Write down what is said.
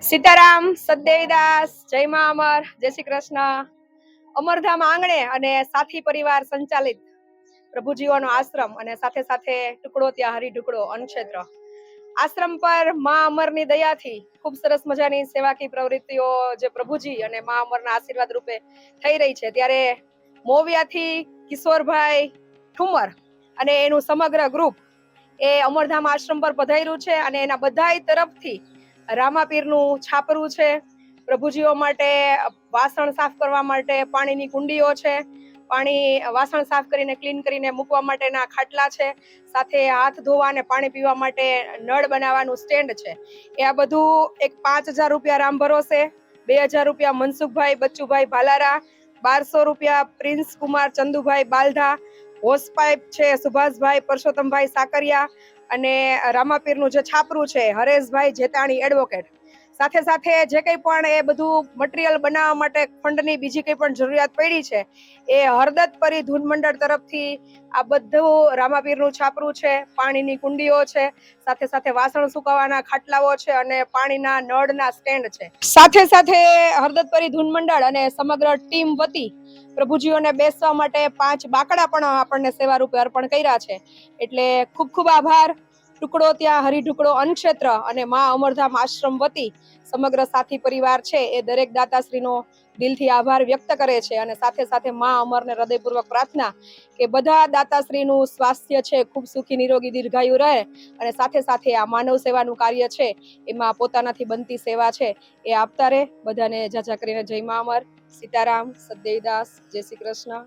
સીતારામ સદદેવીદાસ જય મા અમર, જય શ્રી કૃષ્ણ. અમરધામ આંગણે અને સાથી પરિવાર સંચાલિત પ્રભુજીઓનો આશ્રમ અને સાથે સાથે ટુકડો ત્યાં હરી ટુકડો અનક્ષેત્ર આશ્રમ પર મા અમરની દયાથી ખૂબ સરસ મજાની સેવાકી પ્રવૃત્તિઓ જે પ્રભુજી અને મા અમરના આશીર્વાદ રૂપે થઈ રહી છે. ત્યારે મોવિયાથી કિશોરભાઈ ઠુમર અને એનું સમગ્ર ગ્રુપ એ અમરધામ આશ્રમ પર પધાર્યું છે અને એના બધાય તરફથી રામાપીરનું છાપરું છે. પ્રભુજીઓ માટે વાસણ સાફ કરવા માટે પાણીની કુંડીઓ છે. પાણી વાસણ સાફ કરીને, ક્લીન કરીને મૂકવા માટેના ખાટલા છે. સાથે હાથ ધોવા અને પાણી પીવા માટે નળ બનાવવાનું સ્ટેન્ડ છે. એ આ બધું એક પાંચ હજાર રૂપિયા રામ ભરોસે, બે હજાર રૂપિયા મનસુખભાઈ, બચ્ચુભાઈ ભાલારા, બારસો રૂપિયા Prince Kumar Chandubhai Baldha hose pipe છે સુભાષભાઈ પરસોત્તમભાઈ સાકરિયા અને રામાપીરનું જે છાપરું છે હરેશભાઈ જેતાણી એડવોકેટ સાથે સાથે જે કંઈ પણ એ બધું મટીરિયલ બનાવવા માટે ફંડની બીજી કંઈ પણ જરૂરિયાત પડી છે, એ હરદત પરી ધૂન મંડળ તરફથી આ બધું રામાપીરનું છાપરું છે, પાણીની કુંડીઓ છે, સાથે સાથે વાસણ સુકાવાના ખાટલાઓ છે અને પાણીના નળના સ્ટેન્ડ છે. સાથે સાથે હરદત પરી ધૂન મંડળ અને સમગ્ર ટીમ વતી પ્રભુજીઓને બેસવા માટે પાંચ બાકડા પણ આપણને સેવા રૂપે અર્પણ કર્યા છે. એટલે ખૂબ ખૂબ આભાર. ટુકડો ત્યાં હરિ ટુકડો અન્નક્ષેત્ર અને મા અમરધામ આશ્રમ વતી સમગ્ર સાથી પરિવાર છે એ દરેક દાતાશ્રીનો દિલથી આભાર વ્યક્ત કરે છે અને સાથે સાથે મા અમરને હૃદયપૂર્વક પ્રાર્થના કે બધા દાતાશ્રીનું સ્વાસ્થ્ય છે, ખૂબ સુખી, નિરોગી, દીર્ઘાયુ રહે અને સાથે સાથે આ માનવ સેવાનું કાર્ય છે, એમાં પોતાનાથી બનતી સેવા છે એ આપતા રહે. બધાને જાજા કરીને જય મા અમર. સીતારામ સદેવદાસ જય શ્રી કૃષ્ણ.